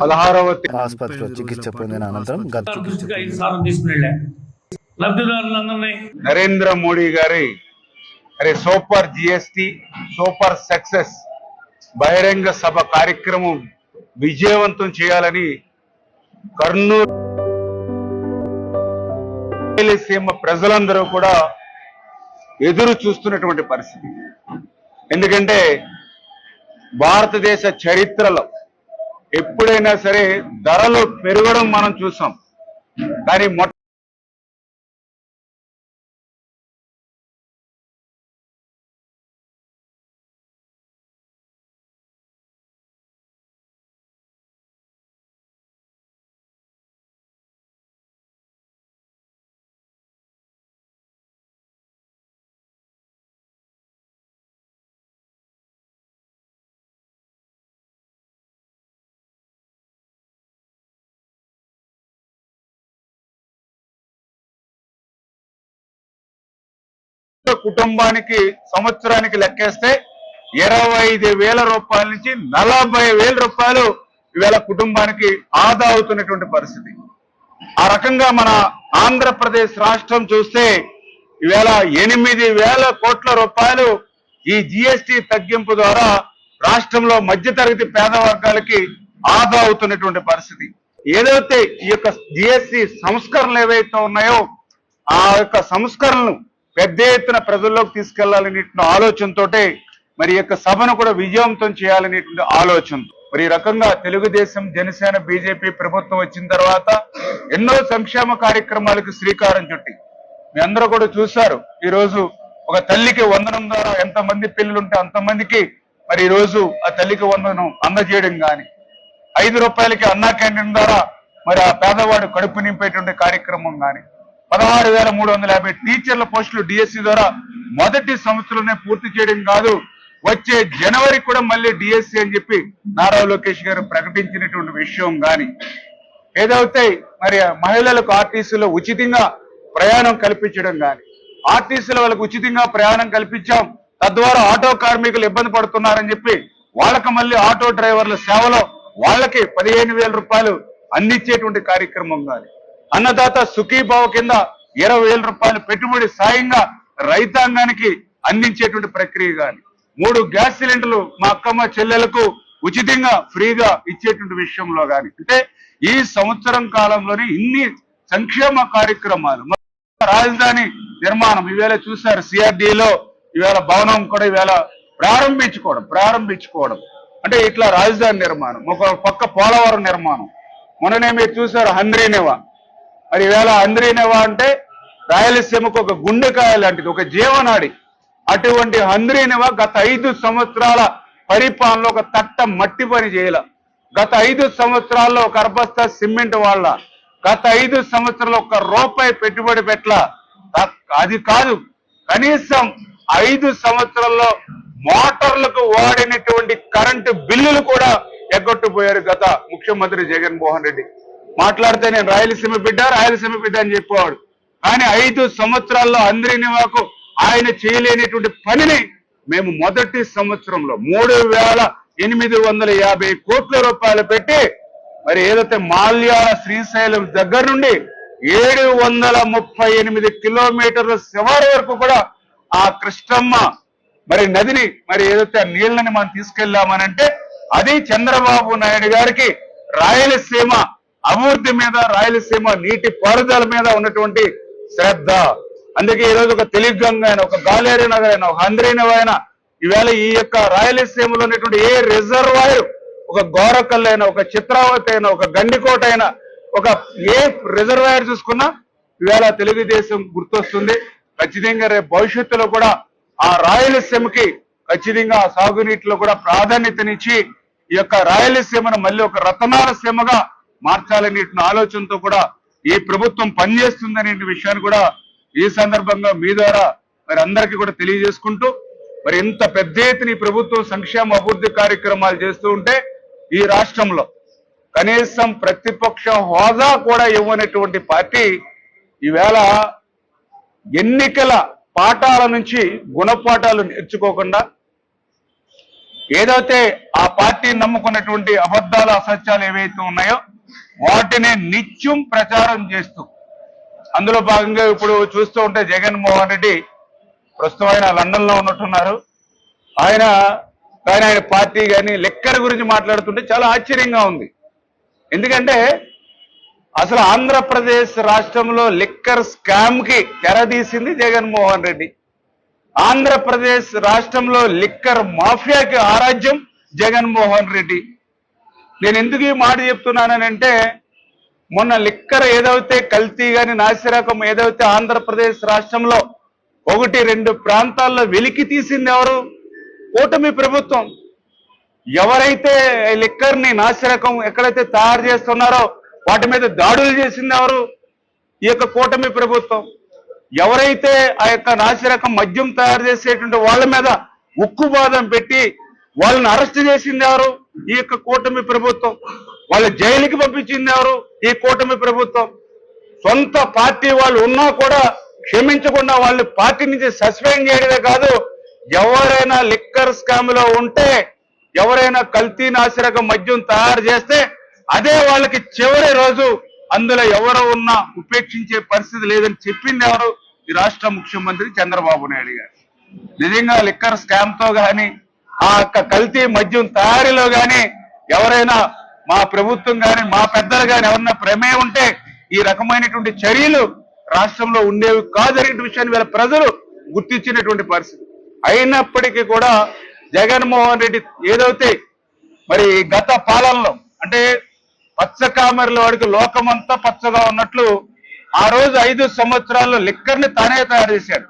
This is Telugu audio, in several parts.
పదహారవ ఆసుపత్రిలో చికిత్స పొందిన అనంతరం గత లబ్ధిదారులందరినీ నరేంద్ర మోడీ గారి అరే సూపర్ జిఎస్టి సూపర్ సక్సెస్ బహిరంగ సభ కార్యక్రమం విజయవంతం చేయాలని కర్నూలు రాయలసీమ ప్రజలందరూ కూడా ఎదురు చూస్తున్నటువంటి పరిస్థితి. ఎందుకంటే భారతదేశ చరిత్రలో ఎప్పుడైనా సరే ధరలు పెరగడం మనం చూసాం. కానీ కుటుంబానికి సంవత్సరానికి లెక్కేస్తే ఇరవై ఐదు వేల రూపాయల నుంచి నలభై వేల రూపాయలు ఇవాళ కుటుంబానికి ఆదా అవుతున్నటువంటి పరిస్థితి. ఆ రకంగా మన ఆంధ్రప్రదేశ్ రాష్ట్రం చూస్తే ఇవాళ ఎనిమిది వేల కోట్ల రూపాయలు ఈ జిఎస్టి తగ్గింపు ద్వారా రాష్ట్రంలో మధ్యతరగతి పేద వర్గాలకి ఆదా అవుతున్నటువంటి పరిస్థితి. ఏదైతే ఈ యొక్క జిఎస్టి సంస్కరణలు ఏవైతే ఉన్నాయో ఆ యొక్క సంస్కరణలు పెద్ద ఎత్తున ప్రజల్లోకి తీసుకెళ్ళాలనే ఆలోచనతో మరి యొక్క సభను కూడా విజయవంతం చేయాలనేటువంటి ఆలోచన. మరి ఈ రకంగా తెలుగుదేశం జనసేన బీజేపీ ప్రభుత్వం వచ్చిన తర్వాత ఎన్నో సంక్షేమ కార్యక్రమాలకు శ్రీకారం చుట్టి మీ అందరూ కూడా చూశారు. ఈ రోజు ఒక తల్లికి వందనం ద్వారా ఎంతమంది పిల్లలుంటే అంతమందికి మరి ఈరోజు రోజు ఆ తల్లికి వందనం అందజేయడం కానీ ఐదు రూపాయలకి అన్నా క్యాంటీన్ ద్వారా మరి ఆ పేదవాడు కడుపు నింపేటువంటి కార్యక్రమం కానీ పదహారు వేల మూడు వందల యాభై టీచర్ల పోస్టులు డిఎస్సి ద్వారా మొదటి సంవత్సరంలోనే పూర్తి చేయడం కాదు వచ్చే జనవరి కూడా మళ్ళీ డిఎస్సి అని చెప్పి నారా లోకేష్ గారు ప్రకటించినటువంటి విషయం గాని ఏదైతే మరి మహిళలకు ఆర్టీసీలో ఉచితంగా ప్రయాణం కల్పించడం గాని ఆర్టీసీలో వాళ్ళకి ఉచితంగా ప్రయాణం కల్పించాం తద్వారా ఆటో కార్మికులు ఇబ్బంది పడుతున్నారని చెప్పి వాళ్ళకి మళ్ళీ ఆటో డ్రైవర్ల సేవలో వాళ్ళకి పదిహేను వేల రూపాయలు అందించేటువంటి కార్యక్రమం కానీ. అన్నదాత సుఖీభావ కింద ఇరవై వేల రూపాయలు పెట్టుబడి సాయంగా రైతాంగానికి అందించేటువంటి ప్రక్రియ కానీ మూడు గ్యాస్ సిలిండర్లు మా అక్కమ్మ చెల్లెలకు ఉచితంగా ఫ్రీగా ఇచ్చేటువంటి విషయంలో కానీ అంటే ఈ సంవత్సరం కాలంలోనే ఇన్ని సంక్షేమ కార్యక్రమాలు రాజధాని నిర్మాణం ఈవేళ చూశారు సిఆర్డిలో ఈవేళ భవనం కూడా ఈవేళ ప్రారంభించుకోవడం ప్రారంభించుకోవడం. అంటే ఇట్లా రాజధాని నిర్మాణం ఒక పక్క పోలవరం నిర్మాణం. మొన్ననే మీరు చూశారు హంద్రీనేవా. మరి ఈవేళ హంద్రీనేవా అంటే రాయలసీమకు ఒక గుండెకాయ లాంటిది ఒక జీవనాడి. అటువంటి హంద్రీనేవా గత ఐదు సంవత్సరాల పరిపాలనలో ఒక తట్ట మట్టి పని చేయాల. గత ఐదు సంవత్సరాల్లో ఒక అర్బస్తా సిమెంట్ వాళ్ళ. గత ఐదు సంవత్సరాలు ఒక రూపాయి పెట్టుబడి పెట్టల. అది కాదు. కనీసం ఐదు సంవత్సరాల్లో మోటార్లకు వాడినటువంటి కరెంటు బిల్లులు కూడా ఎగ్గొట్టుపోయారు గత ముఖ్యమంత్రి జగన్మోహన్ రెడ్డి. మాట్లాడితే నేను రాయలసీమ బిడ్డ రాయలసీమ బిడ్డ అని చెప్పేవాడు. కానీ ఐదు సంవత్సరాల్లో అందరినివాకు ఆయన చేయలేనటువంటి పనిని మేము మొదటి సంవత్సరంలో మూడు వేల ఎనిమిది వందల యాభై కోట్ల రూపాయలు పెట్టి మరి ఏదైతే మాల్యాల శ్రీశైలం దగ్గర నుండి ఏడు వందల ముప్పై ఎనిమిది కిలోమీటర్ల శివారు వరకు కూడా ఆ కృష్ణమ్మ మరి నదిని మరి ఏదైతే ఆ నీళ్ళని మనం తీసుకెళ్ళామనంటే అది చంద్రబాబు నాయుడు గారికి రాయలసీమ అభివృద్ధి మీద రాయలసీమ నీటి పారుదల మీద ఉన్నటువంటి శ్రద్ధ. అందుకే ఈ రోజు ఒక తెలుగుగంగ అయినా ఒక గాలేరి నగర్ అయినా ఒక హంద్రీనవ అయినా ఈవేళ ఈ యొక్క రాయలసీమలో ఉన్నటువంటి ఏ రిజర్వాయర్ ఒక గోరకల్ అయినా ఒక చిత్రావతి అయినా ఒక గండికోట అయినా ఒక ఏ రిజర్వాయర్ చూసుకున్నా ఈవేళ తెలుగుదేశం గుర్తొస్తుంది. ఖచ్చితంగా రేపు భవిష్యత్తులో కూడా ఆ రాయలసీమకి ఖచ్చితంగా ఆ సాగునీటిలో కూడా ప్రాధాన్యతనిచ్చి ఈ యొక్క రాయలసీమను మళ్ళీ ఒక రతనాల సీమగా మార్చాలనే ఆలోచనతో కూడా ఈ ప్రభుత్వం పనిచేస్తుందనే విషయాన్ని కూడా ఈ సందర్భంగా మీ ద్వారా మరి అందరికీ కూడా తెలియజేసుకుంటూ మరి ఇంత పెద్ద ఎత్తున ఈ ప్రభుత్వం సంక్షేమ అభివృద్ధి కార్యక్రమాలు చేస్తూ ఉంటే ఈ రాష్ట్రంలో కనీసం ప్రతిపక్ష హోదా కూడా ఇవ్వనటువంటి పార్టీ ఈవేళ ఎన్నికల పాఠాల నుంచి గుణపాఠాలు నేర్చుకోకుండా ఏదైతే ఆ పార్టీ నమ్ముకున్నటువంటి అబద్ధాలు అసత్యాలు ఏవైతే ఉన్నాయో వాటిని నిత్యం ప్రచారం చేస్తూ అందులో భాగంగా ఇప్పుడు చూస్తూ ఉంటే జగన్మోహన్ రెడ్డి ప్రస్తుతం ఆయన లండన్లో ఉన్నట్టున్నారు. ఆయన కానీ ఆయన పార్టీ కానీ లెక్కల గురించి మాట్లాడుతుంటే చాలా ఆశ్చర్యంగా ఉంది. ఎందుకంటే అసలు ఆంధ్రప్రదేశ్ రాష్ట్రంలో లిక్కర్ స్కామ్కి తెరదీసింది జగన్మోహన్ రెడ్డి. ఆంధ్రప్రదేశ్ రాష్ట్రంలో లిక్కర్ మాఫియాకి ఆరాజ్యం జగన్మోహన్ రెడ్డి. నేను ఎందుకు ఈ మాట చెప్తున్నానంటే మొన్న లిక్కర్ ఏదైతే కల్తీ గాని నాసిరకం ఏదైతే ఆంధ్రప్రదేశ్ రాష్ట్రంలో ఒకటి రెండు ప్రాంతాల్లో వెలికి తీసింది ఎవరు? కూటమి ప్రభుత్వం. ఎవరైతే లిక్కర్ని నాసిరకం ఎక్కడైతే తయారు చేస్తున్నారో వాటి మీద దాడులు చేసింది ఎవరు? ఈ యొక్క కూటమి ప్రభుత్వం. ఎవరైతే ఆ యొక్క నాసిరకం మద్యం తయారు చేసేటువంటి వాళ్ళ మీద ఉక్కుబాదం పెట్టి వాళ్ళని అరెస్ట్ చేసింది ఎవరు? ఈ యొక్క కూటమి ప్రభుత్వం. వాళ్ళ జైలుకి పంపించింది ఎవరు? ఈ కూటమి ప్రభుత్వం. సొంత పార్టీ వాళ్ళు ఉన్నా కూడా క్షమించకుండా వాళ్ళని పార్టీ నుంచి సస్పెండ్ చేయడమే కాదు ఎవరైనా లిక్కర్ స్కామ్లో ఉంటే ఎవరైనా కల్తీ నాసిరకం మద్యం తయారు చేస్తే అదే వాళ్ళకి చివరి రోజు అందులో ఎవరు ఉన్నా ఉపేక్షించే పరిస్థితి లేదని చెప్పింది ఎవరు? ఈ రాష్ట్ర ముఖ్యమంత్రి చంద్రబాబు నాయుడు గారు. నిజంగా లిక్కర్ స్కామ్తో గాని ఆ యొక్క కల్తీ మద్యం తయారీలో గాని ఎవరైనా మా ప్రభుత్వం గాని మా పెద్దలు గాని ఎవరన్నా ప్రమేయం ఉంటే ఈ రకమైనటువంటి చర్యలు రాష్ట్రంలో ఉండేవి కాదనే విషయాన్ని వీళ్ళ ప్రజలు గుర్తించినటువంటి పరిస్థితి. అయినప్పటికీ కూడా జగన్మోహన్ రెడ్డి ఏదైతే మరి గత పాలనలో అంటే పచ్చకామెరల వాడికి లోకమంతా పచ్చగా ఉన్నట్లు ఆ రోజు ఐదు సంవత్సరాల్లో లిక్కర్ని తానే తయారు చేశాడు.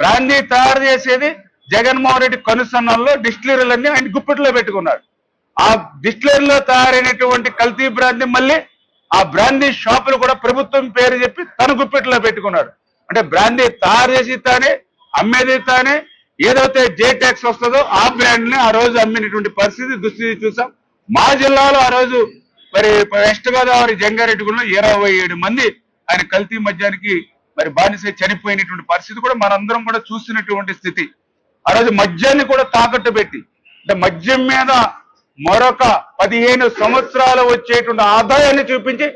బ్రాందీ తయారు చేసేది జగన్మోహన్ రెడ్డి కనుసన్నల్లో డిస్టిలరీలన్నీ ఆయన గుప్పట్లో పెట్టుకున్నాడు. ఆ డిస్టిలరీలో తయారైనటువంటి కల్తీ బ్రాందీ మళ్ళీ ఆ బ్రాందీ షాపులు కూడా ప్రభుత్వం పేరు చెప్పి తన గుప్పిట్లో పెట్టుకున్నాడు. అంటే బ్రాందీ తయారు చేసి తానే అమ్మేది తానే ఏదైతే జే ట్యాక్స్ వస్తుందో ఆ బ్రాండ్ని ఆ రోజు అమ్మినటువంటి పరిస్థితి దుస్థితి చూసాం. మా జిల్లాలో ఆ రోజు మరి వెస్ట్ గోదావరి జంగారెడ్డిగూడలో ఇరవై ఏడు మంది ఆయన కల్తీ మద్యానికి మరి బానిస చనిపోయినటువంటి పరిస్థితి కూడా మనందరం కూడా చూస్తున్నటువంటి స్థితి. ఆ రోజు మద్యాన్ని కూడా తాకట్టు పెట్టి అంటే మద్యం మీద మరొక పదిహేను సంవత్సరాలు వచ్చేటువంటి ఆదాయాన్ని చూపించి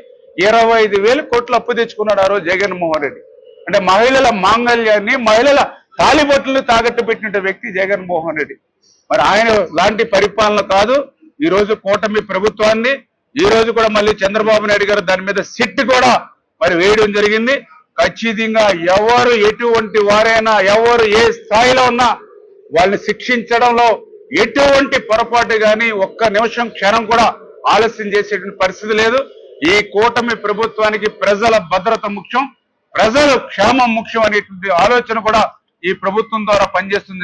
ఇరవై ఐదు వేలు కోట్లు అప్పు తెచ్చుకున్నాడు ఆ రోజు జగన్మోహన్ రెడ్డి. అంటే మహిళల మాంగళ్యాన్ని మహిళల తాలిబొట్టులు తాకట్టు పెట్టిన వ్యక్తి జగన్మోహన్ రెడ్డి. మరి ఆయన లాంటి పరిపాలన కాదు. ఈ రోజు కూటమి ప్రభుత్వాన్ని ఈ రోజు కూడా మళ్ళీ చంద్రబాబు నాయుడు గారు దాని మీద సిట్ కూడా మరి వేయడం జరిగింది. ఖచ్చితంగా ఎవరు ఎటువంటి వారైనా ఎవరు ఏ స్థాయిలో ఉన్నా వాళ్ళని శిక్షించడంలో ఎటువంటి పొరపాటు కానీ ఒక్క నిమిషం క్షణం కూడా ఆలస్యం చేసేటువంటి పరిస్థితి లేదు. ఈ కూటమి ప్రభుత్వానికి ప్రజల భద్రత ముఖ్యం ప్రజలు క్షేమం ముఖ్యం అనేటువంటి ఆలోచన కూడా ఈ ప్రభుత్వం ద్వారా పనిచేస్తుంది.